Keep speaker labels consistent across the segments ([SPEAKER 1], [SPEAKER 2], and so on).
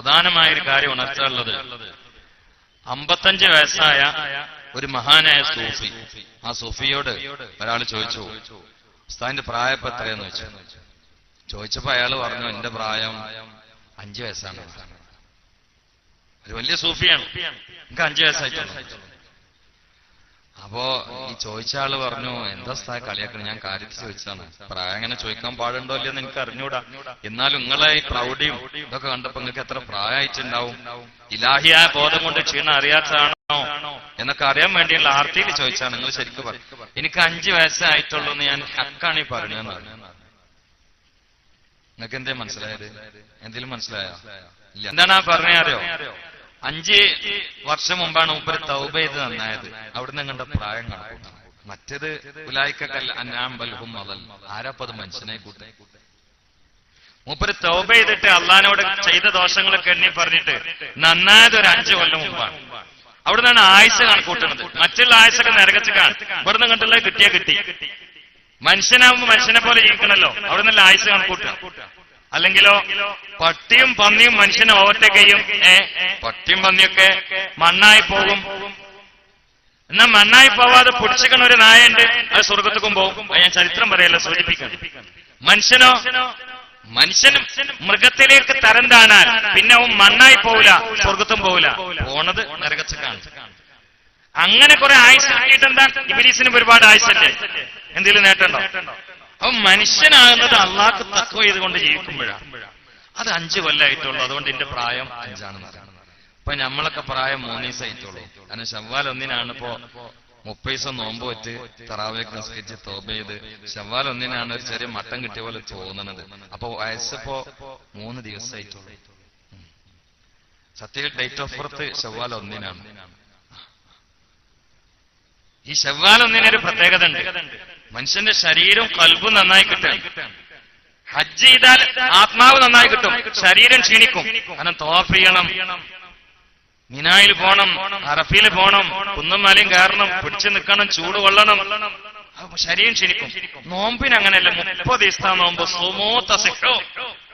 [SPEAKER 1] പ്രധാനമായ ഒരു കാര്യം ഉണർത്താനുള്ളത് അമ്പത്തഞ്ച് വയസ്സായ ഒരു മഹാനായ സൂഫി. ആ സൂഫിയോട് ഒരാൾ ചോദിച്ചു ഉസ്താദിന്റെ പ്രായം എത്രയെന്ന് വെച്ചു ചോദിച്ചപ്പോ അയാൾ പറഞ്ഞു എന്റെ പ്രായം അഞ്ചു വയസ്സാണ്. ഒരു വലിയ സൂഫിയാണ്. എനിക്ക് അഞ്ചു വയസ്സായിട്ടുള്ളൂ അപ്പോ ഈ ചോദിച്ച ആൾ പറഞ്ഞു എന്താ സ്ഥാ കളിയാക്കണം? ഞാൻ കാര്യത്തിൽ ചോദിച്ചതാണ്. പ്രായം അങ്ങനെ ചോദിക്കാൻ പാടുണ്ടോ ഇല്ലെന്ന് എനിക്ക് അറിഞ്ഞൂടാ. എന്നാലും നിങ്ങളെ ഈ പ്രൗഢിയും ഇതൊക്കെ കണ്ടപ്പോ നിങ്ങൾക്ക് എത്ര പ്രായമായിട്ടുണ്ടാവും? ഇലാഹിയായ ബോധം കൊണ്ട് ക്ഷീണം അറിയാത്തതാണോ? എന്നൊക്കെ അറിയാൻ വേണ്ടിയുള്ള ആർത്തിയിൽ ചോദിച്ചാണ്. നിങ്ങൾ ശരിക്കും പറഞ്ഞു എനിക്ക് അഞ്ചു വയസ്സായിട്ടുള്ളൂ എന്ന് ഞാൻ ഹക്കാണ് ഈ പറഞ്ഞതെന്ന് പറഞ്ഞു. നിങ്ങൾക്ക് എന്തേ മനസ്സിലായത്? എന്തെങ്കിലും മനസ്സിലായോ? എന്താണ് ആ പറഞ്ഞ അറിയോ? അഞ്ച് വർഷം മുമ്പാണ് ഉപ്പര് തൗബ ചെയ്ത് നന്നായത്. അവിടുന്ന് കണ്ട പ്രായം കണക്കൂട്ടാം മറ്റേത് ഉലായിക്കൽ അന്നാമ്പൽഹും അതൽ ആരാപ്പത് മനുഷ്യനെ കൂട്ടെ? മൂപ്പര് തൗബ ചെയ്തിട്ട് അള്ളഹാനോട് ചെയ്ത ദോഷങ്ങളൊക്കെ എണ്ണി പറഞ്ഞിട്ട് നന്നായത് ഒരു അഞ്ചു കൊല്ലം മുമ്പാണ്. അവിടുന്നാണ് ആയുസ് കണക്കൂട്ടുന്നത്. മറ്റുള്ള ആയുസൊക്കെ നിരകച്ച് കാണും. ഇവിടുന്ന് കണ്ടുള്ള കിട്ടിയാ കിട്ടി. മനുഷ്യനാവുമ്പോ മനുഷ്യനെ പോലെ ജീവിക്കണല്ലോ. അവിടെ നല്ല ആയുസ് കണക്കൂട്ടുക. അല്ലെങ്കിലോ പട്ടിയും പന്നിയും മനുഷ്യനെ ഓവർടേക്ക് ഏ? പട്ടിയും പന്നിയൊക്കെ മണ്ണായി പോകും. എന്നാ മണ്ണായി പോവാതെ പിടിച്ചിക്കണ ഒരു നായുണ്ട് അത് സ്വർഗത്തേക്കും പോകും. ഞാൻ ചരിത്രം പറയല്ല സൂചിപ്പിക്കണം. മനുഷ്യനോ മനുഷ്യനും മൃഗത്തിലേക്ക് തരം താണാൽ പിന്നെ അവൻ മണ്ണായി പോവില്ല സ്വർഗത്തും പോവില്ല. പോണത് നരകച്ചക്കാണ് അങ്ങനെ കുറെ ആയുസ് കിട്ടിയിട്ടെന്താ? ഇബിലീസിനും ഒരുപാട് ആയുസല്ലേ എന്തെങ്കിലും നേട്ടമുണ്ടോ? അപ്പൊ മനുഷ്യനാകുന്നത് അള്ളാഹ് തക്വ ചെയ്തുകൊണ്ട് ജീവിക്കുമ്പോഴാണ്. അത് അഞ്ചു കൊല്ലമായിട്ടുള്ളൂ അതുകൊണ്ട് എന്റെ പ്രായം അഞ്ചാണെന്ന് പറയുന്നത് അപ്പൊ നമ്മളൊക്കെ പ്രായം മൂന്ന് ദിവസമായിട്ടുള്ളൂ കാരണം ശവ്വാൽ ഒന്നിനാണ് ഇപ്പോ മുപ്പത് ദിവസം നോമ്പ് വെച്ച് തറാവേക്ക് നിസ്കരിച്ച് തോപ ചെയ്ത് ശവ്വാൽ ഒന്നിനാണ് ഒരു ചെറിയ മട്ടം കിട്ടിയ പോലെ തോന്നണത്. അപ്പൊ വയസ്സിപ്പോ മൂന്ന് ദിവസമായിട്ടുള്ളൂ സത്യ സത്യത്തിൽ ഡേറ്റ് ഓഫ് ബർത്ത് ശവ്വാൽ ഒന്നിനാണ്. ഈ ശവ്വാൽ ഒന്നിനൊരു പ്രത്യേകത ഉണ്ട്. മനുഷ്യന്റെ ശരീരവും കൽബും നന്നായി കിട്ടും. ഹജ്ജ് ചെയ്താൽ ആത്മാവ് നന്നായി കിട്ടും. ശരീരം ക്ഷീണിക്കും. കാരണം തോഫ് ചെയ്യണം. മിനായിൽ പോണം. അറഫിയിൽ പോണം. കുന്നും മലയും കയറണം. പിടിച്ചു നിൽക്കണം. ചൂട് കൊള്ളണം. ശരീരം ക്ഷീണിക്കും. നോമ്പിന് അങ്ങനെയല്ല. മുപ്പത് ദിവസത്തെ നോമ്പ് സുമൂത്ത തസിക്കോ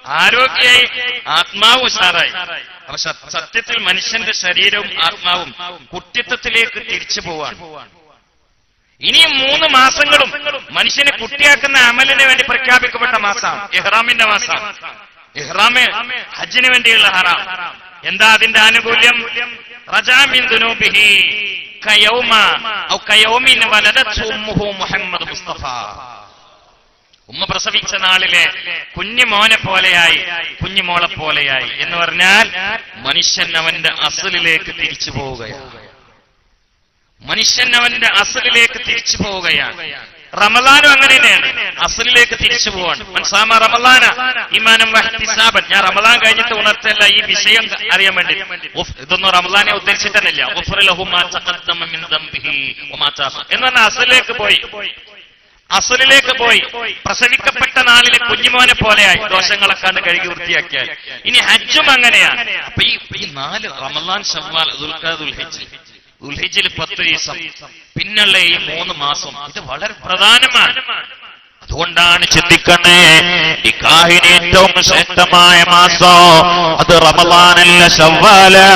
[SPEAKER 1] ആരോഗ്യായി ആത്മാവ് ഉഷാറായി. അപ്പൊ സത്യത്തിൽ മനുഷ്യന്റെ ശരീരവും ആത്മാവും കുട്ടിത്വത്തിലേക്ക് തിരിച്ചു പോവാണ്. ഇനിയും മൂന്ന് മാസങ്ങളും മനുഷ്യനെ കുട്ടിയാക്കുന്ന അമലിന് വേണ്ടി പ്രഖ്യാപിക്കപ്പെട്ട മാസമാണ്. ഇഹ്റാമിന്റെ മാസം ഇഹ്റാമ് ഹജ്ജിന് വേണ്ടിയുള്ള ഹറാം. എന്താ അതിന്റെ ആനുകൂല്യം? മുഹമ്മദ് മുസ്തഫ. ഉമ്മ പ്രസവിച്ച നാളിലെ കുഞ്ഞുമോനെ പോലെയായി കുഞ്ഞുമോളെ പോലെയായി എന്ന് പറഞ്ഞാൽ മനുഷ്യൻ അവന്റെ അസലിലേക്ക് തിരിച്ചു പോവുകയാണ്. മനുഷ്യൻ അവന്റെ അസലിലേക്ക് തിരിച്ചു പോവുകയാണ്. റമലാനും അങ്ങനെ തന്നെയാണ്. അസലിലേക്ക് തിരിച്ചു പോവാണ്. മനസ്സാമ റമലാന ഇമാനം വഹ്തിസാബൻ. ഞാൻ റമലാൻ കഴിഞ്ഞിട്ട് ഉണർത്തല്ല ഈ വിഷയം അറിയാൻ വേണ്ടി. ഇതൊന്നും റമലാനെ ഉദ്ദേശിച്ചിട്ടല്ല. എന്ന് പറഞ്ഞാൽ അസലിലേക്ക് പോയി. അസലിലേക്ക് പോയി. പ്രസവിക്കപ്പെട്ട നാളിലെ കുഞ്ഞുമോനെ പോലെയായി ദോഷങ്ങളൊക്കെ അത് കഴുകി വൃത്തിയാക്കിയാൽ. ഇനി ഹജ്ജും അങ്ങനെയാണ്. അപ്പൊ ഈ നാല് റമലാൻ ഷവ്വാൽ ദുൽഖാദുൽ ദുൽഹിജ്ജ് ദുൽഹിജ്ജിൽ പത്ത് ദിവസം പിന്നുള്ള ഈ മൂന്ന് മാസം ഇത് വളരെ പ്രധാനമാണ്. അതുകൊണ്ടാണ് ചിന്തിക്കണേ നിക്കാഹിന് ഏറ്റവും ശ്രേഷ്ഠമായ മാസം അത് റമലാനല്ല ശവ്വാലാണ്.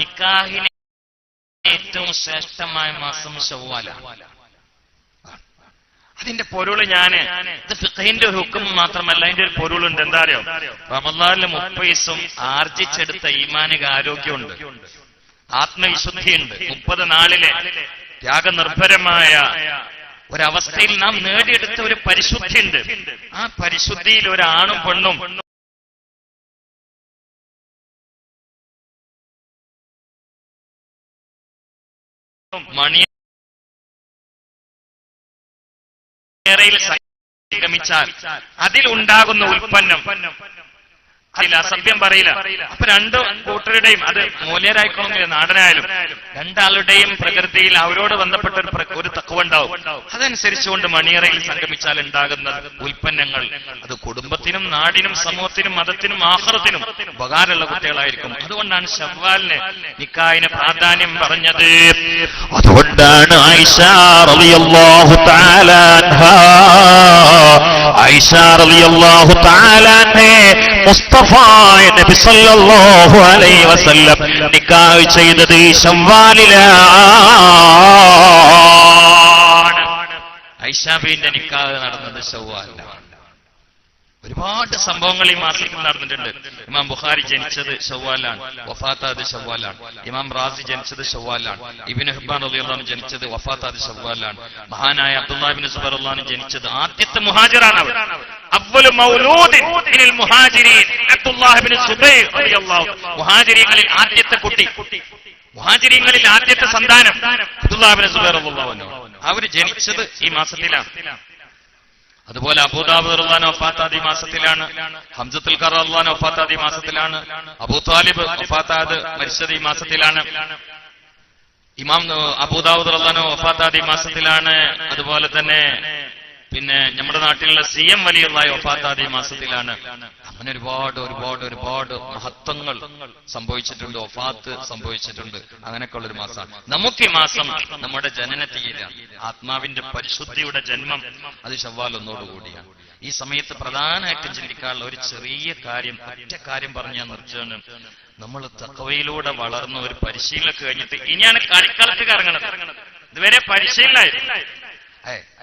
[SPEAKER 1] നിക്കാഹിന് ഏറ്റവും ശ്രേഷ്ഠമായ മാസം ശവ്വാലാണ്. അതിന്റെ പൊരുൾ ഞാൻ. ഇത് ഫിഖഹിന്റെ ഒരു ഹുക്കും മാത്രമല്ല അതിന്റെ ഒരു പൊരുളുണ്ട്. എന്താ അറിയോ? റമദാനിലെ മുപ്പൈസും ആർജിച്ചെടുത്ത ഈമാനിക ആരോഗ്യമുണ്ട്. ആത്മവിശുദ്ധിയുണ്ട്. മുപ്പത് നാളിലെ ത്യാഗനിർഭരമായ ഒരവസ്ഥയിൽ നാം നേടിയെടുത്ത ഒരു പരിശുദ്ധിയുണ്ട്. ആ പരിശുദ്ധിയിൽ ഒരാണും പെണ്ണും മണി ഏറയിൽ സംഗമിച്ചാൽ അതിലുണ്ടാകുന്ന ഉൽപ്പന്നം അതിൽ അസഭ്യം പറയില്ല അപ്പൊ രണ്ട് കൂട്ടരുടെയും അത് മൂല്യരായിക്കണമെന്നില്ല നാടനായാലും രണ്ടാളുടെയും പ്രകൃതിയിൽ അവരോട് ബന്ധപ്പെട്ട ഒരു തക്കവുണ്ടാവും. അതനുസരിച്ചുകൊണ്ട് മണിയറയിൽ സംഗമിച്ചാൽ ഉണ്ടാകുന്ന ഉൽപ്പന്നങ്ങൾ അത് കുടുംബത്തിനും നാടിനും സമൂഹത്തിനും മതത്തിനും ആഹ്റത്തിനും ഉപകാരമുള്ള കുട്ടികളായിരിക്കും. അതുകൊണ്ടാണ് ഷവ്വാലിന് നിക്കായിന് പ്രാധാന്യം പറഞ്ഞത്.
[SPEAKER 2] അതുകൊണ്ടാണ് ആയിഷ റളിയല്ലാഹു തആല അൻഹാ. ആയിഷ റളിയല്ലാഹു നബി സല്ലല്ലാഹു അലൈഹി വസല്ലം നിക്കാഹ് ചെയ്തത്
[SPEAKER 1] ഐഷാബിന്റെ നിക്കാഹ് നടന്നത് ഷവ്വാലാണ് ഒരുപാട് സംഭവങ്ങൾ ഈ മാസത്തിൽ നടന്നിട്ടുണ്ട് ഇമാം ബുഖാരി ജനിച്ചത് ഷവ്വാലാണ് വഫാത്താദ് ഷവ്വാലാണ് ഇമാം റാസി ജനിച്ചത് ഷവ്വാലാണ് ഇബിൻ ഹബ്ബാൻ അള്ളാഹു ജനിച്ചത് വഫാത്താദ് ഷവ്വാലാണ് മഹാനായ അബ്ദുല്ലാബിൻ സുബർ അള്ളഹാൻ ജനിച്ചത് ആദ്യത്തെ മുഹാജിറാണ് അവർ. മുഹാജിരീങ്ങളിൽ ആദ്യത്തെ കുട്ടി. മുഹാജിരീങ്ങളിൽ ആദ്യത്തെ സന്താനം അബ്ദുല്ലാബിൻ സുബൈർ അവർ ജനിച്ചത് ഈ മാസത്തിലാണ്. അതുപോലെ അബൂദാബ് റഹ്ലാൻ ഒഫാത്താദി മാസത്തിലാണ് ഹംസത്തുൽ ഖർ റഹ്ലാൻ ഒഫാത്താദ് മാസത്തിലാണ് അബൂ താലിബ് ഒഫാത്താദ് മരിച്ചത് ഈ മാസത്തിലാണ്. ഇമാം അബൂദാബ് റഹ്ലാൻ ഒഫാത്താദി മാസത്തിലാണ്. അതുപോലെ തന്നെ പിന്നെ നമ്മുടെ നാട്ടിലുള്ള സി എം വലിയുള്ള ഒഫാത്താദി മാസത്തിലാണ്. അങ്ങനെ ഒരുപാട് ഒരുപാട് ഒരുപാട് മഹത്വങ്ങൾ സംഭവിച്ചിട്ടുണ്ട്. ഒഫാത്ത് സംഭവിച്ചിട്ടുണ്ട്. അങ്ങനെയൊക്കെ ഒരു മാസമാണ്. നമുക്ക് ഈ മാസം നമ്മുടെ ജനന തീയതിയാണ്. ആത്മാവിന്റെ പരിശുദ്ധിയുടെ ജന്മം അത് ചവ്വാൽ ഒന്നോടുകൂടിയാണ് ഈ സമയത്ത് പ്രധാനമായിട്ടും ചിന്തിക്കാനുള്ള ഒരു ചെറിയ കാര്യം ഒറ്റ കാര്യം പറഞ്ഞ് ഞാൻ നമ്മൾ തക്കവയിലൂടെ വളർന്ന ഒരു പരിശീലനമൊക്കെ കഴിഞ്ഞിട്ട് ഇനിയാണ് കളിക്കളത്തിൽ ഇറങ്ങണത് ഇതുവരെ പരിശീലനമായിരുന്നു ഏ,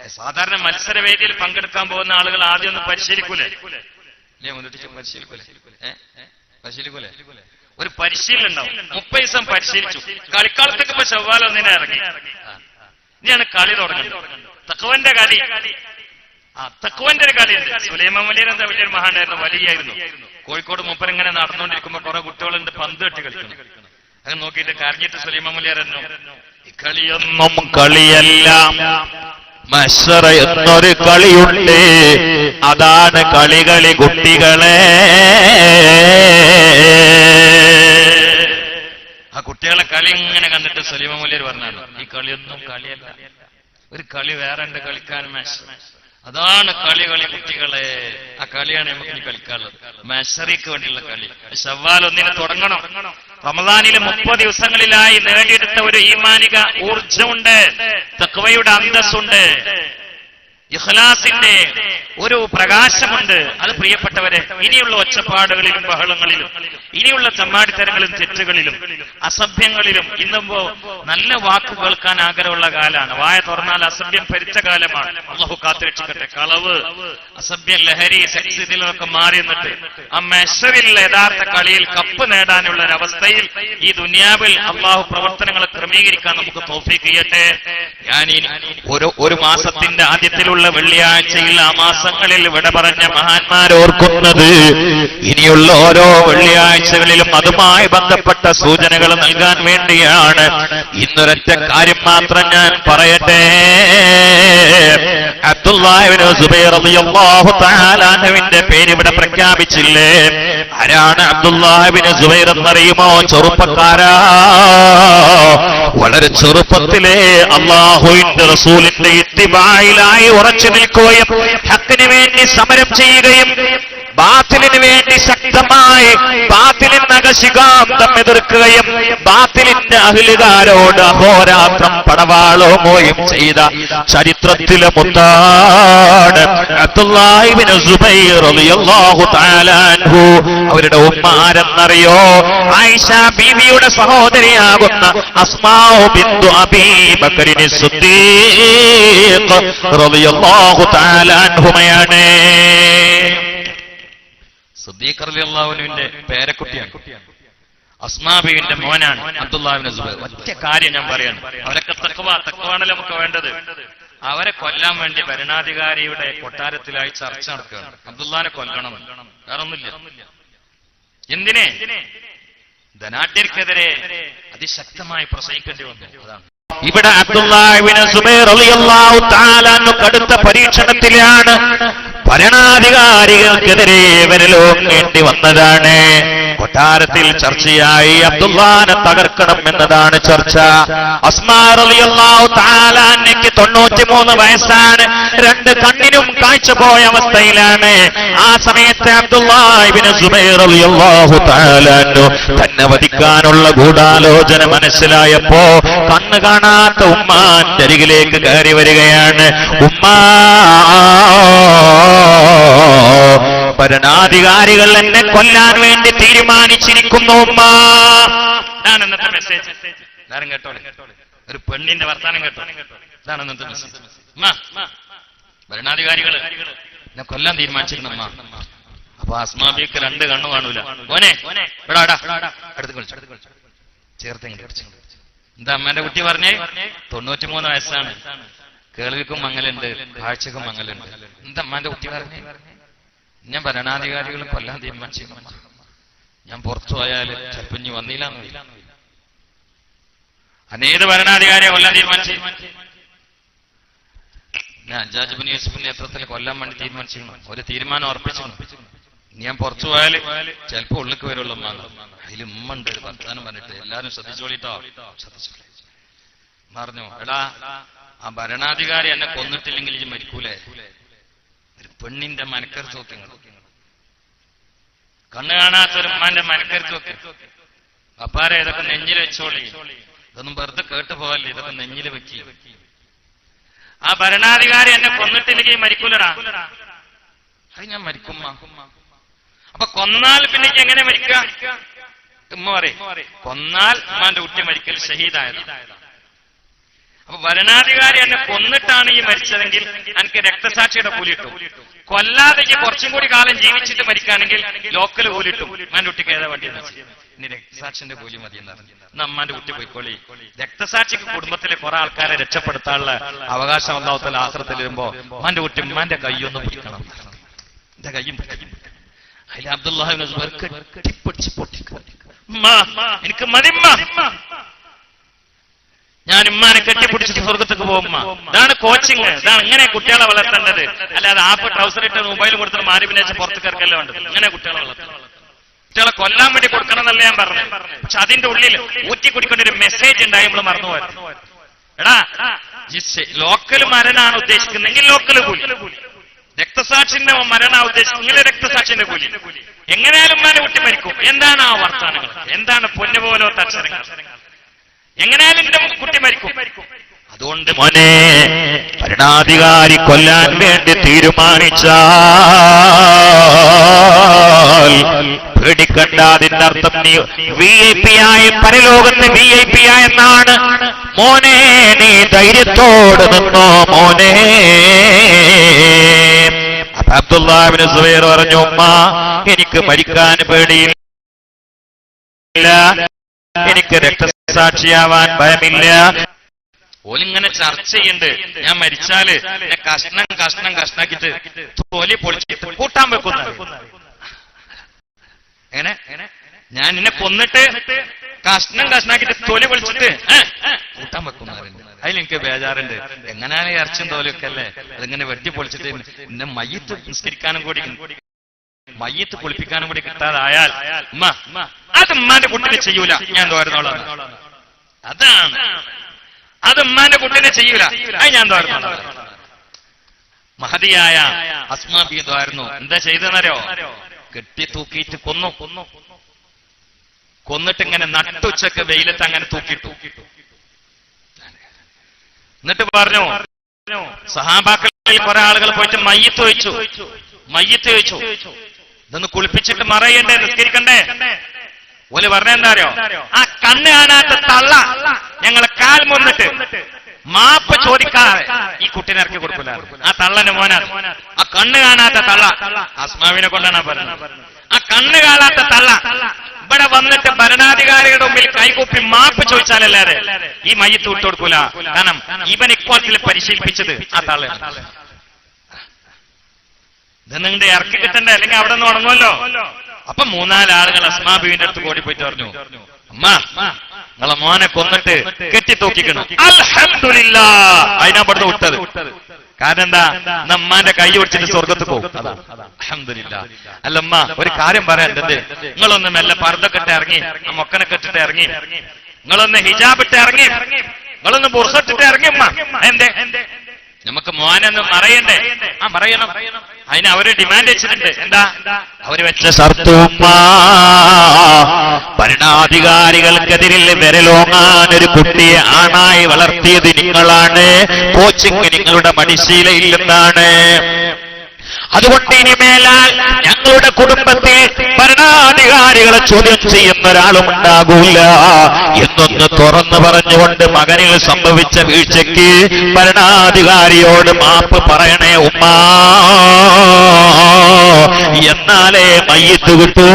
[SPEAKER 1] സാധാരണ മത്സരവേദിയിൽ പങ്കെടുക്കാൻ പോകുന്ന ആളുകൾ ആദ്യം ഒന്ന് പരിശീലിക്കൂലേ? മുന്നിട്ട് പരിശീലിക്കൂലേ? ഒരു പരിശീലനം ഉണ്ടാവും. മുപ്പത് ദിവസം പരിശീലിച്ചു. കളിക്കളത്തേക്ക് ഇപ്പൊ ചൊവ്വാല ഒന്നിനെ ഇറങ്ങി. ഇനിയാണ് കളി തുടങ്ങുന്നത്. തക്കവന്റെ കളി. ആ തക്കുവന്റെ ഒരു കളിയുണ്ട്. സുലൈമാൻ വലിയ എന്താ വലിയൊരു മഹാനായിരുന്നു. വലിയായിരുന്നു. കോഴിക്കോട് മൂപ്പർ ഇങ്ങനെ നടന്നുകൊണ്ടിരിക്കുമ്പോ കുറെ കുട്ടികളുണ്ട് പന്ത് കെട്ടി കളിക്കുന്നു. അത് നോക്കിയിട്ട് കരഞ്ഞിട്ട് സുലൈമാൻ വലിയ ഈ കളിയൊന്നും
[SPEAKER 2] കളിയല്ല. മഷറ എന്നൊരു കളിയുണ്ട്. അതാണ് കളികളി കുട്ടികളെ.
[SPEAKER 1] ആ കുട്ടികളെ കളി ഇങ്ങനെ കണ്ടിട്ട് സലീമ മൂല്യർ പറഞ്ഞാണ് ഈ കളിയൊന്നും കളിയല്ല. ഒരു കളി വേറെ ഉണ്ട് കളിക്കാൻ മാഷ് അതാണ് കളി കളി കുട്ടികളെ. ആ കളിയാണ് നമുക്ക് ഇനി കളിക്കാനുള്ളത്. മെഷറിക്ക് വേണ്ടിയുള്ള കളി. ഷവ്വാൽ ഒന്നിനെ തുടങ്ങണം. റമദാനിലെ മുപ്പത് ദിവസങ്ങളിലായി നേടിയെടുത്ത ഒരു ഈമാനിക ഊർജമുണ്ട് തക്വയുടെ അന്തസ്സുണ്ട്. ഇഖ്ലാസിന്റെ ഒരു പ്രകാശമുണ്ട്. അത് പ്രിയപ്പെട്ടവരെ ഇനിയുള്ള ഒച്ചപ്പാടുകളിലും ബഹളങ്ങളിലും ഇനിയുള്ള ചമ്മാടിത്തരങ്ങളും തെറ്റുകളിലും അസഭ്യങ്ങളിലും ഇന്നുമ്പോ നല്ല വാക്ക് കേൾക്കാൻ ആഗ്രഹമുള്ള കാലാണ്. വായ തുറന്നാൽ അസഭ്യം ഭരിച്ച കാലമാണ്. അള്ളാഹു കാത്തുരക്ഷിക്കട്ടെ. കളവ് അസഭ്യ ലഹരി സെക്സ് ഇതിലൊക്കെ മാറി നിന്നിട്ട് ആ മെഷറിൽ യഥാർത്ഥ കളിയിൽ കപ്പ് നേടാനുള്ള ഒരു അവസ്ഥയിൽ ഈ ദുനിയാവിൽ അള്ളാഹു പ്രവർത്തനങ്ങളെ ക്രമീകരിക്കാൻ നമുക്ക് തോഫീക്ക് ചെയ്യട്ടെ. ഞാൻ ഒരു മാസത്തിന്റെ ആദ്യത്തിലുള്ള വെള്ളിയാഴ്ചയിൽ ആ മാസങ്ങളിൽ വിട പറഞ്ഞ മഹാന്മാർ
[SPEAKER 2] ഓർക്കുന്നത് ഇനിയുള്ള ഓരോ വെള്ളിയാഴ്ചകളിലും അതുമായി ബന്ധപ്പെട്ട സൂചനകൾ നൽകാൻ വേണ്ടിയാണ്. ഇന്നൊരൊറ്റ കാര്യം മാത്രം ഞാൻ പറയട്ടെ. അബ്ദുല്ലാഹിബ്നു സുബൈർ റളിയല്ലാഹു തആല പേര് ഇവിടെ പ്രഖ്യാപിച്ചില്ലേ? ആരാണ് അബ്ദുല്ലാഹിബ്നു സുബൈർ എന്നറിയുമോ? ചെറുപ്പക്കാരാ. വളരെ ചെറുപ്പത്തിലെ അള്ളാഹുവിന്റെ റസൂലിന്റെ ഇത്തിബായിലായി ഉറച്ചു നിൽക്കുകയും ഹക്കിന് വേണ്ടി സമരം ചെയ്യുകയും ബാത്തിലിന് വേണ്ടി ശക്തമായി ബാത്തിലിൻ നഖശികാന്തം എതിർക്കുകയും ബാത്തിലിന്റെ അഹിലുകാരോട് അഹോരാത്രം പടവാളോമോയും ചെയ്ത ചരിത്രത്തിലെ മുത്താണ് അവരുടെ ഉമ്മാരെന്നറിയോ ആയിഷ ബീവിയുടെ സഹോദരിയാകുന്ന അസ്മാവ് ബിന്ദു അബീ ബക്കറിന് സിദ്ദീഖ് റളിയല്ലാഹു തആല അൻഹുമയാണ്.
[SPEAKER 1] സുദ്ദീഖ് റളിയല്ലാഹുവിന്റെ പേരക്കുട്ടിയാണ്. അസ്മാബിന്റെ മോനാണ് അബ്ദുല്ലാഹിബ്നു സുബൈർ. ഒറ്റ കാര്യം ഞാൻ പറയാണ്. അവരൊക്കെ തക്കവ തക്കവാണല്ലോ നമുക്ക് വേണ്ടത്. അവരെ കൊല്ലാൻ വേണ്ടി ഭരണാധികാരിയുടെ കൊട്ടാരത്തിലായി ചർച്ച നടക്കുകയാണ്. അബ്ദുല്ലാനെ കൊല്ലണം. വേറൊന്നുമില്ല. എന്തിനെ? ധനാഢ്യർക്കെതിരെ അതിശക്തമായി പ്രസംഗിക്കേണ്ടി വന്നു. അതാണ്.
[SPEAKER 2] ഇവിടെ അബ്ദുല്ലാഹിബ്നു സുബൈർ റളിയല്ലാഹു തആല അൻഹു കടുത്ത പരീക്ഷണത്തിലാണ് ഭരണാധികാരികൾക്കെതിരെ വിരലോങ്ങേണ്ടി വന്നതാണ്. കൊട്ടാരത്തിൽ ചർച്ചയായി അബ്ദുല്ലാനെ തകർക്കണം എന്നതാണ് ചർച്ച. അസ്മാ മൂന്ന് വയസ്സാണ്. രണ്ട് കണ്ണിനും കാഴ്ച പോയ അവസ്ഥയിലാണ്. ആ സമയത്ത് അബ്ദുല്ലാഹിബ്നു സുബൈർ തന്നെ വധിക്കാനുള്ള ഗൂഢാലോചന മനസ്സിലായപ്പോ കണ്ണ് കാണാത്ത ഉമ്മാന്റെ അരികിലേക്ക് കയറി വരികയാണ്. ഉമ്മ ഭരണാധികാരികൾ എന്നെ കൊല്ലാൻ വേണ്ടി തീരുമാനിച്ചിരിക്കുന്നു ഉമ്മ.
[SPEAKER 1] ഇതാണ് ഇന്നത്തെ മെസ്സേജ് എല്ലാരും കേട്ടോ ഒരു പെണ്ണിന്റെ വർത്താനം കേട്ടോ. ഇതാണ് ഇന്നത്തെ മെസ്സേജ് ഭരണാധികാരികൾ എന്നെ കൊല്ലാൻ തീരുമാനിച്ചിരുന്നു അമ്മ അപ്പൊ അസ്മാബിക്ക് രണ്ട് കണ്ണു കാണൂല. ഓനെ എടാ എടാ? അടുത്ത് കളിച്ചു. ചേർത്തെങ്കിലും എന്താ അമ്മേന്റെ കുട്ടി പറഞ്ഞേ? തൊണ്ണൂറ്റിമൂന്ന് വയസ്സാണ്. കേൾവിക്കും മങ്ങലുണ്ട് കാഴ്ചക്കും മങ്ങലുണ്ട് എന്താ അമ്മാന്റെ കുട്ടി പറഞ്ഞേ? ഞാൻ ഭരണാധികാരികൾ കൊല്ലാൻ തീരുമാനിച്ചിരുന്നു ഞാൻ പുറത്തു പോയാൽ ചിലപ്പോ ഇനി വന്നില്ല അനേത് ഭരണാധികാരിയെ കൊല്ലാൻ തീരുമാനിച്ചു. ഞാൻ അജാജബിൻ യൂസഫിന്റെ നേതൃത്വത്തിൽ കൊല്ലാൻ വേണ്ടി തീരുമാനിച്ചിരുന്നു. ഒരു തീരുമാനം ഉറപ്പിച്ചു ഞാൻ പുറത്തു പോയാൽ ചിലപ്പോ ഉള്ളിക്ക് വരുള്ളൂ ഉമ്മ അതിൽ ഉമ്മ വർത്താനം പറഞ്ഞിട്ട് എല്ലാരും ശ്രദ്ധിച്ചോളിട്ടോ? ശ്രദ്ധിച്ചോളി. പറഞ്ഞു എടാ ആ ഭരണാധികാരി എന്നെ കൊന്നിട്ടില്ലെങ്കിൽ മരിക്കൂലേ? ഒരു പെണ്ണിന്റെ മനക്കരുത്ത് നോക്കി കണ്ണു കാണാത്ത ഒരു ഉമ്മാന്റെ മനക്കരുത്ത് നോക്കി. അപ്പാരെ ഇതൊക്കെ നെഞ്ഞിൽ വെച്ചോളി. ഇതൊന്നും വെറുതെ കേട്ടു പോകല്ലേ ഇതൊക്കെ നെഞ്ഞിൽ വെക്കി. ആ ഭരണാധികാരി എന്നെ കൊന്നിട്ടില്ലെങ്കിൽ മരിക്കൂലടാ. അത് ഞാൻ മരിക്കുമ്മ. അപ്പൊ കൊന്നാൽ പിന്നെ എങ്ങനെ മരിക്കുക ഉമ്മ പറയും കൊന്നാൽ ഉമ്മാന്റെ കുട്ടി മരിക്കൽ ഷഹീദായത്. അപ്പൊ ഭരണാധികാരി എന്നെ കൊന്നിട്ടാണ് ഈ മരിച്ചതെങ്കിൽ എനിക്ക് രക്തസാക്ഷിയുടെ കൂലിട്ടു കൊല്ലാതെ ഈ കുറച്ചും കൂടി കാലം ജീവിച്ചിട്ട് മരിക്കുകയാണെങ്കിൽ ലോക്കൽ കൂലിട്ടു ഉമ്മാന്റെ കുട്ടിക്ക് ഏതാ വണ്ടി ഇനി രക്തസാക്ഷിന്റെ കൂലി മതി എന്നാ അമ്മാന്റെ കുട്ടി പോയിക്കോളി. രക്തസാക്ഷിക്ക് കുടുംബത്തിലെ കുറെ ആൾക്കാരെ രക്ഷപ്പെടുത്താനുള്ള അവകാശം ഒന്നാമത്തെ ആശ്രത്തിൽ വരുമ്പോ അമ്മാന്റെ കുട്ടി ഉമ്മാന്റെ കൈയൊന്നും പിടിക്കണം എന്റെ പിടിക്കും അതിൽ അബ്ദുല്ലാഹിബിൻ എനിക്ക് മതിമ്മ ഞാൻ ഉമ്മാനെ കെട്ടിപ്പിടിച്ചിട്ട് സ്വർഗത്തേക്ക് പോകുമ്പ ഇതാണ് കോച്ചിങ് ഇതാണ് ഇങ്ങനെ കുട്ടികളെ വളർത്തേണ്ടത്. അല്ലാതെ ആപ്പ് ട്രൗസർ ഇട്ട് മൊബൈൽ കൊടുത്തിട്ട് മാറി പിന്നെ പുറത്ത് കയറക്കല്ലേ വേണ്ടത്? ഇങ്ങനെ കുട്ടികളെ വളർത്തണം. കുട്ടികളെ കൊല്ലാൻ വേണ്ടി കൊടുക്കണം എന്നല്ല ഞാൻ പറഞ്ഞു പക്ഷെ അതിന്റെ ഉള്ളിൽ ഊറ്റി കുടിക്കേണ്ട ഒരു മെസ്സേജ് ഉണ്ടായി നമ്മൾ മറന്നുപോയത്. എടാ ലോക്കൽ മരണാണ് ഉദ്ദേശിക്കുന്നതെങ്കിൽ ലോക്കൽ കൂലി. രക്തസാക്ഷിന്റെ മരണ ഉദ്ദേശിക്കുന്നത്. രക്തസാക്ഷിന്റെ കൂലി. എങ്ങനെയാലും മാനെ കുട്ടി മരിക്കും. എന്താണ് ആ വർത്താനങ്ങൾ എന്താണ് പൊന്നുപോലത്തെ അക്ഷരങ്ങൾ? എങ്ങനെയാലും എന്റെ കുട്ടി മരിക്കും. അതുകൊണ്ട്
[SPEAKER 2] മോനെ ഭരണാധികാരി കൊല്ലാൻ വേണ്ടി തീരുമാനിച്ച പേടിക്കണ്ട. അതിന്റെ അർത്ഥം നീ വി ഐ പി ആയ പരലോകത്ത് വി ഐ പി ആയെന്നാണ് മോനെ നീ ധൈര്യത്തോട് നിന്നോ മോനെ? അബ്ദുല്ലാബിന് സുബൈർ പറഞ്ഞു ഉമ്മ എനിക്ക് മരിക്കാൻ പേടിയില്ല. എനിക്ക് രക്തസാക്ഷിയാവാൻ ഭയമില്ല.
[SPEAKER 1] ഓലിങ്ങനെ ചർച്ച ചെയ്യുന്നുണ്ട് ഞാൻ മരിച്ചാൽ കഷ്ണം കഷ്ണം കഷ്ണാക്കിട്ട് തോലി പൊളിച്ചിട്ട് കൂട്ടാൻ വെക്കുന്ന എങ്ങനെ? ഞാൻ നിന്നെ കൊന്നിട്ട് കഷ്ണം കഷ്ണാക്കിട്ട് തൊലി പൊളിച്ചിട്ട് കൂട്ടാൻ വെക്കുന്നവരുണ്ട് അതിലെനിക്ക് ബേജാറുണ്ട്. എങ്ങനെയാണ് ഇറച്ചും തോലൊക്കെ അല്ലേ? അതിങ്ങനെ വെട്ടി പൊളിച്ചിട്ട് നിന്നെ മയ്യത്ത് നിസ്കരിക്കാനും കൂടി മയ്യത്ത് കുളിപ്പിക്കാനും കൂടി കിട്ടാതായാൽ അത് ഉമ്മാന്റെ കുട്ടിനെ ചെയ്യൂല. ഞാൻ തോരുന്നോളാം അതാണ്. അത് ഉമ്മാന്റെ കുട്ടിനെ ചെയ്യൂല. അത് ഞാൻ തോരുന്നോളാം മഹതിയായ അസ്മാബിയതായിരുന്നു എന്താ ചെയ്തെന്നറിയോ കെട്ടി തൂക്കിയിട്ട് കൊന്നു. കൊന്നു കൊന്നിട്ട് ഇങ്ങനെ നട്ടുച്ചക്ക് വെയിലത്ത് അങ്ങനെ തൂക്കിട്ടു എന്നിട്ട് പറഞ്ഞു സഹാബാക്കളിൽ കുറെ ആളുകൾ പോയിട്ട് മയ്യത്ത് വെച്ചു. മയ്യത്ത് വെച്ചു. ഇതൊന്ന് കുളിപ്പിച്ചിട്ട് മറയണ്ടേ നിസ്കരിക്കണ്ടേ? ഓൽ പറഞ്ഞ എന്താ അറിയോ? ആ കണ്ണ് കാണാത്ത തള്ള ഞങ്ങളെ കാൽ മുന്നിട്ട് മാപ്പ് ചോദിക്കാതെ ഈ കുട്ടീനെ ഇറക്കി കൊടുക്കില്ല ആ തള്ളന് മോനാണ്. ആ കണ്ണ് കാണാത്ത തള്ള അസ്മാവിനെ കൊണ്ടാണ് പറഞ്ഞത്. ആ കണ്ണ് കാണാത്ത തള്ള ഇവിടെ വന്നിട്ട് ഭരണാധികാരികളുടെ മുമ്പിൽ കൈകൂപ്പി മാപ്പ് ചോദിച്ചാലല്ലാതെ ഈ മയ്യത്ത് വിട്ടുകൊടുക്കൂല കാരണം ഇവൻ ഇപ്പോൾ പരിശീലിപ്പിച്ചത് ആ തള്ളയാണ്. ഇത് നിങ്ങളുടെ ഇറക്കി കിട്ടണ്ടേ? അല്ലെങ്കിൽ അവിടെ നിന്ന് ഉണങ്ങുമല്ലോ അപ്പൊ മൂന്നാൽ ആളുകൾ അസ്മാബിന്റെ അടുത്ത് കൂടി പോയിട്ട് പറഞ്ഞു അമ്മ നിങ്ങളെ മോനെ കൊന്നിട്ട് കെട്ടി തൂക്കിക്കണം. അൽഹംദുലില്ലാ. അതിനാ പടുത്ത് വിട്ടത്. കാരണം എന്താ? നമ്മാന്റെ കൈ ഒടിച്ചിട്ട് സ്വർഗത്ത് പോകും. അല്ലമ്മ ഒരു കാര്യം പറയാൻ എന്ത് നിങ്ങളൊന്ന് മെല്ലെ പർദ്ദക്കെട്ട് ഇറങ്ങി ആ മൊക്കനെ കെട്ടിട്ട് ഇറങ്ങി. നിങ്ങളൊന്ന് ഹിജാബ് ഇട്ട് ഇറങ്ങി. നിങ്ങളൊന്ന് ബുർസട്ടിട്ട് ഇറങ്ങി അമ്മ. എന്തേ? നമുക്ക് മോനെന്ന് പറയണ്ടേ? ആ പറയണം. അതിന് അവർ ഡിമാൻഡ് വെച്ചിട്ടുണ്ട്. എന്താ? അവർ വെച്ച
[SPEAKER 2] ഷർത്തുമ്മ ഭരണാധികാരികൾക്കെതിരിൽ വിരലോങ്ങാൻ ഒരു കുട്ടിയെ ആണായി വളർത്തിയത് നിങ്ങളാണ്. കോച്ചിങ് നിങ്ങളുടെ മടിശീലയിൽ നിന്നാണ് അതുകൊണ്ട് ഇനി മേലാൽ ഞങ്ങളുടെ കുടുംബത്തെ ഭരണാധികാരികളെ ചോദ്യം ചെയ്യുന്ന ഒരാളും ഉണ്ടാകൂല. എന്നൊന്ന് തുറന്നു പറഞ്ഞുകൊണ്ട് മകനിൽ സംഭവിച്ച വീഴ്ചയ്ക്ക് ഭരണാധികാരിയോട് മാപ്പ് പറയണേ ഉമ്മ. എന്നാലേ മയ്യത്ത് കിട്ടൂ.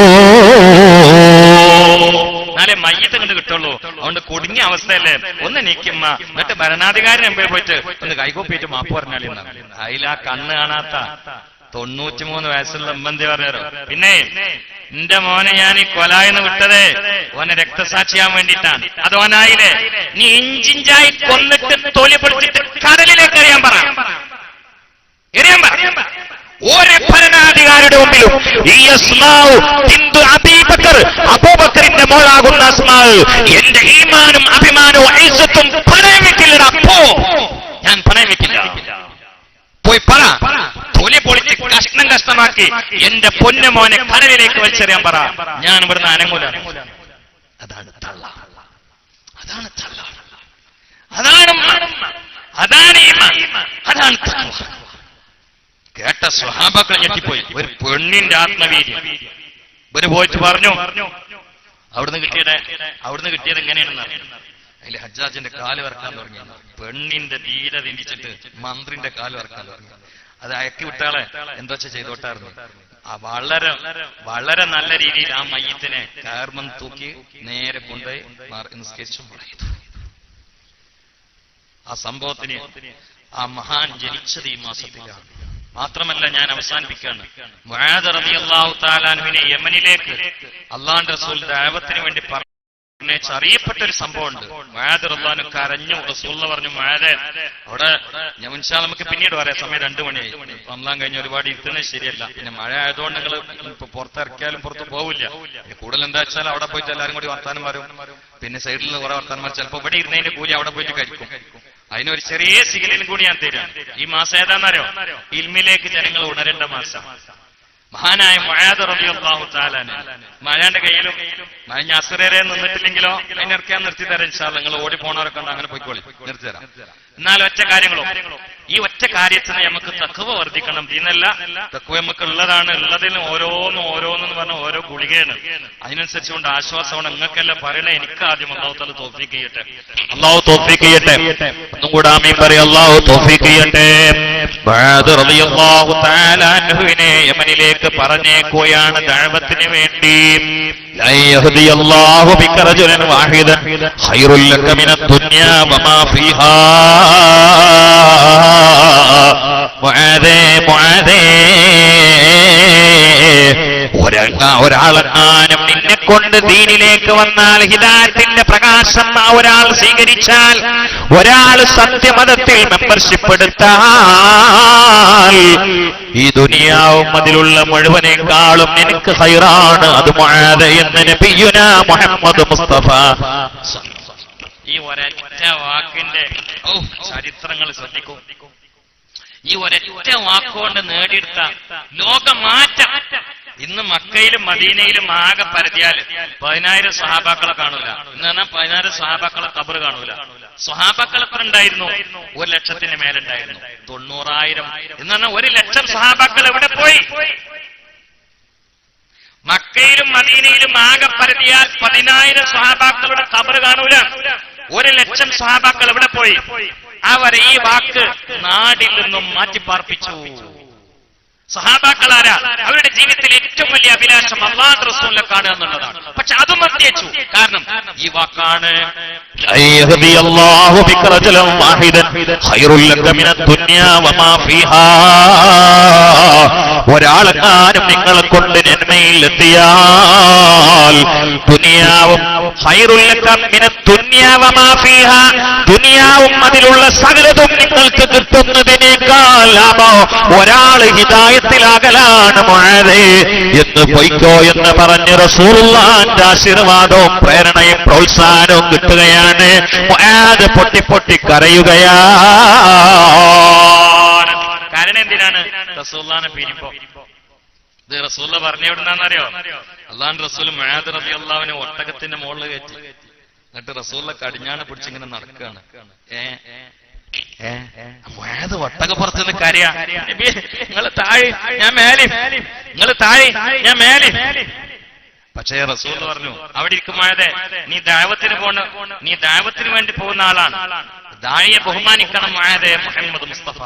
[SPEAKER 1] എന്നാലേ മയ്യത്ത് കണ്ട് കിട്ടുള്ളൂ. അതുകൊണ്ട് കുടുങ്ങിയ അവസ്ഥയല്ലേ? ഒന്ന് നീക്കിമ്മ എന്നിട്ട് ഭരണാധികാരി മുമ്പിൽ പോയിട്ട് ഒന്ന് കൈകൊപ്പിയിട്ട് മാപ്പ് പറഞ്ഞാൽ അതിലാ കണ്ണ് കാണാത്ത തൊണ്ണൂറ്റിമൂന്ന് വയസ്സുള്ള ഉമ്മന്തി പറഞ്ഞോ പിന്നെ എന്റെ മോനെ ഞാൻ ഈ കൊലായെന്ന് വിട്ടത് ഓനെ രക്തസാക്ഷിയാൻ വേണ്ടിയിട്ടാണ്. അത് ഓനായില്ലേ നീ ഇഞ്ചിഞ്ചായി കൊന്നിട്ട് തൊലി പിടിച്ചിട്ട് കടലിലേക്ക് എറിയാൻ പറ. പറ.
[SPEAKER 2] ഒരു ഭരണാധികാരിയുടെ മുമ്പിലും ഈ അബൂബക്കറിന്റെ മോളാകുന്ന അസ്മാവ് എന്റെ ഈമാനും അഭിമാനവും ഐസത്തും പണയം വെക്കില്ലടാ. പോ.
[SPEAKER 1] ഞാൻ പണയം വെക്കില്ല. പോയി പറ. തൊലി പൊളിച്ച് കഷ്ണം കഷ്ണമാക്കി എന്റെ പൊന്നു മോനെ കടലിലേക്ക് വലിച്ചെറിയാൻ പറ. ഞാൻ ഇവിടുന്ന് അനങ്ങൂല. അതാണ് തള്ള. അതാണ് തള്ള. അതാണ് അതാണ്. അതാണ്. കേട്ട സ്വഹാബാക്കൾ ഞെട്ടിപ്പോയി. ഒരു പെണ്ണിന്റെ ആത്മവീര്യം. ഇവർ പോയിട്ട് പറഞ്ഞു അവിടുന്ന് കിട്ടിയത് അവിടുന്ന് കിട്ടിയത് എങ്ങനെയാണെന്ന് അതിൽ ഹജ്ജാജിന്റെ കാൽ വറക്കാൻ തുടങ്ങി. പെണ്ണിന്റെ ധീര തിരിച്ചിട്ട് മന്ത്രിന്റെ കാൽ വറക്കാൻ തുടങ്ങി. അത് അയക്കി വിട്ടാളെ എന്തോ ചെയ്തോട്ടായിരുന്നു. ആ വളരെ വളരെ നല്ല രീതിയിൽ ആ മയ്യത്തിനെ കയർമം തൂക്കി നേരെ കൊണ്ടുപോയി നിസ്കരിച്ചും പറയും ആ സംഭവത്തിന് ആ മഹാൻ ജനിച്ചത് ഈ മാസത്തിലാണ്. മാത്രമല്ല ഞാൻ അവസാനിപ്പിക്കുകയാണ്. താലാനുവിനെ യമനിലേക്ക് അള്ളാന്റെ റസൂൽ ദൈവത്തിന് വേണ്ടി പറഞ്ഞേച്ച് അറിയപ്പെട്ട ഒരു സംഭവമുണ്ട്. ഉണ്ട് റളിയല്ലാഹു കരഞ്ഞു റസൂള്ള പറഞ്ഞു മുആദെ അവിടെ ഞാൻ അല്ലാ നമുക്ക് പിന്നീട് പറയാം സമയം രണ്ടു മണിയായി റംലാൻ കഴിഞ്ഞ ഒരുപാട് ഇരുത്തുന്നത് ശരിയല്ല. പിന്നെ മഴ ആയതുകൊണ്ട് നിങ്ങൾ ഇപ്പൊ പുറത്തിറക്കിയാലും പുറത്ത് പോവില്ല. കൂടുതൽ എന്താ വെച്ചാൽ അവിടെ പോയിട്ട് എല്ലാവരും കൂടി വർത്താനം വരും പിന്നെ സൈഡിൽ കുറെ വർത്താനം വരും ചിലപ്പോൾ ഇവിടെ ഇരുന്നതിന്റെ കൂലി അവിടെ പോയിട്ട് കഴിക്കും. അതിനൊരു ചെറിയ സിഗ്നലും കൂടി ഞാൻ തരാം. ഈ മാസം ഏതാണെന്നറിയോ ഇൽമിലേക്ക് ജനങ്ങൾ ഉണരേണ്ട മാസം. മഹാനായ മഴാദ് റബിയാഹു താലാന് മഴാന്റെ കയ്യിലും മഴ അസുരരെ നിന്നിട്ടില്ലെങ്കിലോ? അതിനിറക്കാൻ നിർത്തി തരാം ഇൻഷാല്ല നിങ്ങൾ ഓടി പോണവരൊക്കെ അങ്ങനെ പോയിക്കോളി. നിർത്തി തരാം എന്നാൽ ഒറ്റ കാര്യങ്ങളോ. ഈ ഒറ്റ കാര്യത്തിന് നമുക്ക് തക്കവ വർദ്ധിക്കണം. ഇന്നല്ല തക്കവ നമുക്ക് ഉള്ളതാണ്. ഉള്ളതിന് ഓരോന്നും ഓരോന്നും എന്ന് പറഞ്ഞ ഓരോ ഗുളികയാണ്. അതിനനുസരിച്ച് കൊണ്ട് ആശ്വാസമാണ്. നിങ്ങൾക്കല്ല പറയണേ. എനിക്ക് ആദ്യം അള്ളാഹുത്തല തോഫീക്ക് ചെയ്യട്ടെ.
[SPEAKER 2] അള്ളാഹു തോഫീക്ക് ചെയ്യട്ടെ. ഒന്നും ആമീൻ പറയും. അള്ളാഹു തോഫീക്ക് ചെയ്യട്ടെ. യമനിലേക്ക് പറഞ്ഞേക്കുകയാണ് ദഅവത്തിന് വേണ്ടി. ഒരാളെങ്ങാനും നിന്നെ കൊണ്ട് ദീനിലേക്ക് വന്നാൽ ഹിദായത്തിന്റെ പ്രകാശം ആ ഒരാൾ സ്വീകരിച്ചാൽ ഒരാൾ സത്യമതത്തിൽ മെമ്പർഷിപ്പ് എടുത്താൽ ദുനിയാവും അതിലുള്ള മുഴുവനേക്കാളും നിനക്ക് ഹൈറാണ് അത് മുആദ എന്ന് നബിയുന മുഹമ്മദ് മുസ്തഫ.
[SPEAKER 1] ഈ ഒരൊറ്റ വാക്കിന്റെ ചരിത്രങ്ങൾ ശ്രദ്ധിക്കും. ഈ ഒരൊറ്റ വാക്കുകൊണ്ട് നേടിയെടുത്ത ലോകമാറ്റം ഇന്ന് മക്കയിലും മദീനയിലും ആകെ പരതിയാൽ പതിനായിരം സഹാബാക്കളെ കാണൂല. എന്ന് പറഞ്ഞാൽ പതിനായിരം സഹാബാക്കളെ കബർ കാണൂല. സഹാബാക്കൾ എത്ര ഉണ്ടായിരുന്നു? ഒരു ലക്ഷത്തിന് മേലുണ്ടായിരുന്നു. തൊണ്ണൂറായിരം. എന്ന് പറഞ്ഞാൽ ഒരു ലക്ഷം സഹാബാക്കൾ എവിടെ പോയി? മക്കയിലും മദീനയിലും ആകെ പരതിയാൽ പതിനായിരം സഹാബാക്കളുടെ കബർ കാണൂല. ഒരു ലക്ഷം സഹാബാക്കൾ എവിടെ പോയി? അവർ ഈ വാക്ക് നാടിൽ നിന്നും മാറ്റിപ്പാർപ്പിച്ചു. സഹാബാക്കളാരാ? അവരുടെ ജീവിതത്തിൽ ഏറ്റവും വലിയ അഭിലാഷം അള്ളാഹ് റസൂലിനെ കാണുക എന്നുള്ളതാണ്. പക്ഷെ അതും മത്യച്ചു കാരണം ഈ വാക്കാണ്
[SPEAKER 2] ഒരാളെക്കാരും നിങ്ങളെ കൊണ്ട് നന്മയിലെത്തിയാൽ അതിലുള്ള സകലതും നിങ്ങൾക്ക് കിട്ടുന്നതിനേക്കാൾ ലാഭം ഒരാൾ ഹിതായ ഹിദായത്തിലാകലാണ് മുഴതെ എന്ന് പൊയ്ക്കോ എന്ന് പറഞ്ഞ് റസൂലുള്ളാന്റെ ആശീർവാദവും പ്രേരണയും പ്രോത്സാഹനവും കിട്ടുകയാണ്. മുആദ് പൊട്ടി പൊട്ടി കരയുകയാണ്.
[SPEAKER 1] കാരണം എന്തിനാണ്? റസൂല്ലാനെ പിരിമ്പോ ഇത് റസൂല്ല പറഞ്ഞ എവിടുന്നാന്നറിയോ അള്ളാൻ റസൂൽ മഴാദ് റബി അള്ളാവിനെ ഒട്ടകത്തിന്റെ മുകളിൽ കയറ്റി. എന്നിട്ട് റസൂലിനെ കടിഞ്ഞാണ് പിടിച്ചിങ്ങനെ നടക്കുകയാണ്. ഏ? ഏത് വട്ടകപ്പുറത്ത് നിന്ന് കരയാ. താഴെ ഞാൻ മേലെ. നിങ്ങൾ താഴെ ഞാൻ മേലെ. പക്ഷേ റസൂൽ പറഞ്ഞു അവിടെ ഇരിക്കുമായതെ നീ ദാവത്തിന് പോണ നീ ദാവത്തിന് വേണ്ടി പോകുന്ന ആളാണ്. ദാഴിയെ ബഹുമാനിക്കണം മായതെ മുഹമ്മദ് മുസ്തഫ.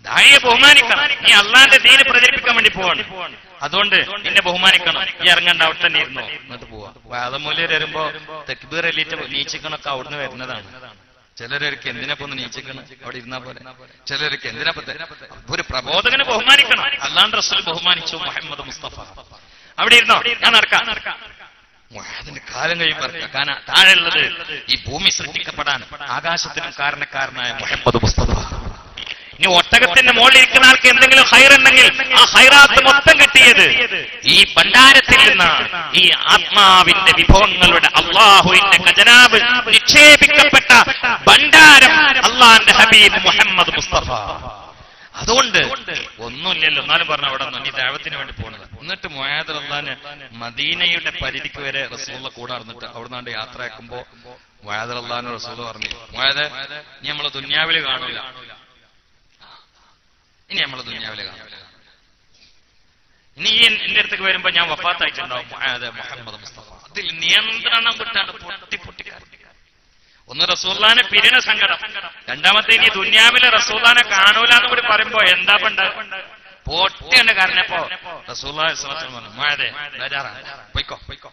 [SPEAKER 1] ദാഴിയെ ബഹുമാനിക്കണം. നീ അള്ളാന്റെ ദീന് പ്രചരിപ്പിക്കാൻ വേണ്ടി പോവാണ്. അതുകൊണ്ട് നിന്നെ ബഹുമാനിക്കണം. നീ ഇറങ്ങണ്ട അവിടെ തന്നെ ഇരുന്നോ. എന്നിട്ട് പോവാ. വാദമൂല്യർ വരുമ്പോ തെക്ബീർ എലീറ്റ് നീച്ചിക്കണൊക്കെ അവിടുന്ന് വരുന്നതാണ്. ചിലരൊക്കെ എന്തിനപ്പൊ ഒന്ന് നീച്ചിക്കണം? അവിടെ ഇരുന്നാ പോലെ ചിലരൊക്കെ എന്തിനപ്പത്തെ ഒരു പ്രബോധകനെ ബഹുമാനിക്കണം. അല്ലാണ്ട് റസൂൽ ബഹുമാനിച്ചു മുഹമ്മദ് മുസ്തഫ. അവിടെ ഇരുന്നോ? ഞാൻ നടക്കാം. അതിന്റെ കാലം കഴിയുമ്പോൾ താഴെയുള്ളത് ഈ ഭൂമി സൃഷ്ടിക്കപ്പെടാൻ ആകാശത്തിനും കാരണക്കാരനായ മുഹമ്മദ് മുസ്തഫ. ഇനി ഒട്ടകത്തിന്റെ മുകളിൽ ഇരിക്കുന്ന ആൾക്ക് എന്തെങ്കിലും ഹൈറുണ്ടെങ്കിൽ ആ ഹൈറാത്ത് മൊത്തം കിട്ടിയത് ഈ ഭണ്ഡാരത്തിൽ നിന്നാണ്. ഈ ആത്മാവിന്റെ വിഭവങ്ങളുടെ അള്ളാഹുവിന്റെ ഖജനാബ് നിക്ഷേപിക്കപ്പെട്ട ഭണ്ഡാരം അള്ളാന്റെ ഹബീബ് മുഹമ്മദ് മുസ്തഫ. അതുകൊണ്ട് ഒന്നുമില്ലല്ലോ എന്നാലും പറഞ്ഞു അവിടെ നീ ദൈവത്തിന് വേണ്ടി പോണത്. എന്നിട്ട് മൊയാദർ അള്ളഹാന് മദീനയുടെ പരിധിക്ക് വരെ റസൂള്ള കൂടെ നടന്നിട്ട് അവിടുന്നാണ്ട് യാത്രയാക്കുമ്പോ മൊയാദർ അള്ളഹാന് റസൂൾ പറഞ്ഞു മൊയാദ് നീ നമ്മളെ ദുന്യാവിൽ കാണൂല. ഇനി നമ്മൾ ദുന്യാവിലെ കാണാം. ഇനി എന്റെ അടുത്തേക്ക് വരുമ്പോ ഞാൻ വഫാത്തായിട്ടുണ്ടാവും. അതെ മുഹമ്മദ് മുസ്തഫ. അതിൽ നിയന്ത്രണം വിട്ടാണ് പൊട്ടി പൊട്ടി ഒന്ന് റസൂല്ലാനെ പിരിന സങ്കടം. രണ്ടാമത്തെ ഇനി ദുന്യാവിലെ റസൂല്ലാനെ കാണൂല എന്ന് കൂടി പറയുമ്പോ എന്താ പണ്ട്? പൊട്ടിയാണ് കരഞ്ഞപ്പോ റസൂല്ലാ പറഞ്ഞു പോയിക്കോ പോയിക്കോ പൊയ്ക്കോ പൊയ്ക്കോ.